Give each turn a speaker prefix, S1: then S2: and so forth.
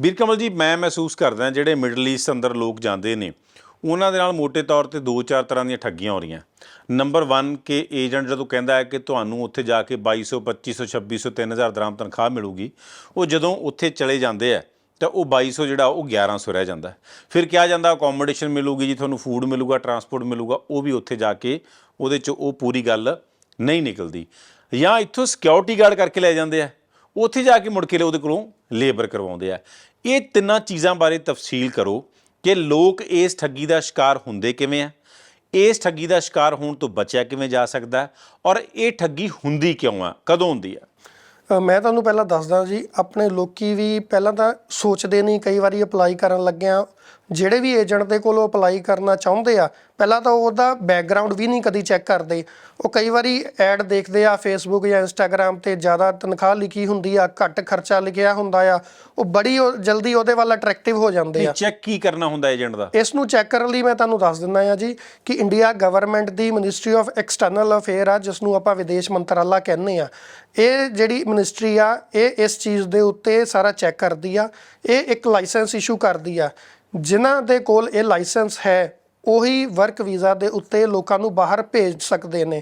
S1: ਵੀਰ ਕਮਲ ਜੀ ਮੈਂ ਮਹਿਸੂਸ ਕਰਦਾ ਜਿਹੜੇ ਮਿਡਲ ਈਸਟ ਅੰਦਰ ਲੋਕ ਜਾਂਦੇ ਨੇ, ਉਹਨਾਂ ਦੇ ਨਾਲ ਮੋٹے ਤੌਰ ਤੇ ਦੋ ਚਾਰ ਤਰ੍ਹਾਂ ਦੀਆਂ ਠੱਗੀਆਂ ਹੋ ਰਹੀਆਂ। ਨੰਬਰ 1 ਕਿ ਏਜੰਟ ਜਦੋਂ ਕਹਿੰਦਾ ਹੈ ਕਿ ਤੁਹਾਨੂੰ ਉੱਥੇ ਜਾ ਕੇ 2200 2500 2600 3000 ਦਰਾਮ ਤਨਖਾਹ ਮਿਲੂਗੀ, ਉਹ ਜਦੋਂ ਉੱਥੇ ਚਲੇ ਜਾਂਦੇ ਆ, ਤਾਂ ਉਹ 2200 ਜਿਹੜਾ, ਉਹ 1100 ਰਹਿ ਜਾਂਦਾ। ਫਿਰ ਕਿਹਾ ਜਾਂਦਾ ਅਕੋਮੋਡੇਸ਼ਨ ਮਿਲੂਗੀ ਜੀ, ਤੁਹਾਨੂੰ ਫੂਡ ਮਿਲੂਗਾ ਟਰਾਂਸਪੋਰਟ ਮਿਲੂਗਾ, ਉਹ ਵੀ ਉੱਥੇ ਜਾ ਕੇ ਉਹਦੇ ਚ ਉਹ ਪੂਰੀ ਗੱਲ ਨਹੀਂ ਨਿਕਲਦੀ। ਜਾਂ ਇੱਥੋਂ ਸਿਕਿਉਰਿਟੀ ਗਾਰਡ ਕਰਕੇ ਲੈ ਜਾਂਦੇ ਆ। ਉੱਥੇ ਜਾ ਕੇ ਮੁੜ ਕੇ ਉਹਦੇ ਕੋਲੋਂ ਲੇਬਰ ਕਰਵਾਉਂਦੇ ਆ। ਇਹ ਤਿੰਨਾਂ ਚੀਜ਼ਾਂ ਬਾਰੇ ਤਫਸੀਲ ਕਰੋ ਕਿ ਲੋਕ ਇਸ ਠੱਗੀ ਦਾ ਸ਼ਿਕਾਰ ਹੁੰਦੇ ਕਿਵੇਂ ਆ। ਇਸ ਠੱਗੀ ਦਾ ਸ਼ਿਕਾਰ ਹੋਣ ਤੋਂ ਬਚਿਆ ਕਿਵੇਂ ਜਾ ਸਕਦਾ ਔਰ ਇਹ ਠੱਗੀ ਹੁੰਦੀ ਕਿਉਂ ਆ, ਕਦੋਂ ਹੁੰਦੀ ਆ?
S2: ਮੈਂ ਤੁਹਾਨੂੰ ਪਹਿਲਾਂ ਦੱਸਦਾ ਜੀ, ਆਪਣੇ ਲੋਕੀ ਵੀ ਪਹਿਲਾਂ ਤਾਂ ਸੋਚਦੇ ਨਹੀਂ, ਕਈ ਵਾਰੀ ਅਪਲਾਈ ਕਰਨ ਲੱਗਿਆ ਜਿਹੜੇ ਵੀ ਏਜੰਟ ਦੇ ਕੋਲੋਂ ਅਪਲਾਈ ਕਰਨਾ ਚਾਹੁੰਦੇ ਆ ਪਹਿਲਾਂ ਤਾਂ ਉਹਦਾ ਬੈਕਗ੍ਰਾਉਂਡ ਵੀ ਨਹੀਂ ਕਦੀ ਚੈੱਕ ਕਰਦੇ। ਉਹ ਕਈ ਵਾਰੀ ਐਡ ਦੇਖਦੇ ਆ ਫੇਸਬੁੱਕ ਜਾਂ ਇੰਸਟਾਗ੍ਰam ਤੇ ਜ਼ਿਆਦਾ ਤਨਖਾਹ ਲਿਖੀ ਹੁੰਦੀ ਆ ਘੱਟ ਖਰਚਾ ਲਿਖਿਆ ਹੁੰਦਾ ਆ ਉਹ ਬੜੀ ਜਲਦੀ ਉਹਦੇ ਵੱਲ ਅਟਰੈਕਟਿਵ ਹੋ ਜਾਂਦੇ ਆ।
S1: ਚੈੱਕ ਕੀ ਕਰਨਾ ਹੁੰਦਾ ਏਜੰਟ ਦਾ?
S2: ਇਸ ਨੂੰ ਚੈੱਕ ਕਰਨ ਲਈ ਮੈਂ ਤੁਹਾਨੂੰ ਦੱਸ ਦਿੰਦਾ ਆ ਜੀ ਕਿ ਇੰਡੀਆ ਗਵਰਨਮੈਂਟ ਦੀ ਮਿਨਿਸਟਰੀ ਆਫ ਐਕਸਟਰਨਲ ਅਫੇਅਰ ਆ ਜਿਸ ਨੂੰ ਆਪਾਂ ਵਿਦੇਸ਼ ਮੰਤਰਾਲਾ ਕਹਿੰਦੇ ਆ ਇਹ ਜਿਹੜੀ ਮਿਨਿਸਟਰੀ ਆ ਇਹ ਇਸ ਚੀਜ਼ ਦੇ ਉੱਤੇ ਸਾਰਾ ਚੈੱਕ ਕਰਦੀ ਆ ਇਹ ਇੱਕ ਲਾਇਸੈਂਸ ਇਸ਼ੂ ਕਰਦੀ ਆ। ਜਿਨ੍ਹਾਂ ਦੇ ਕੋਲ ਇਹ ਲਾਇਸੈਂਸ ਹੈ ਉਹੀ ਵਰਕ ਵੀਜ਼ਾ ਦੇ ਉੱਤੇ ਲੋਕਾਂ ਨੂੰ ਬਾਹਰ ਭੇਜ ਸਕਦੇ ਨੇ।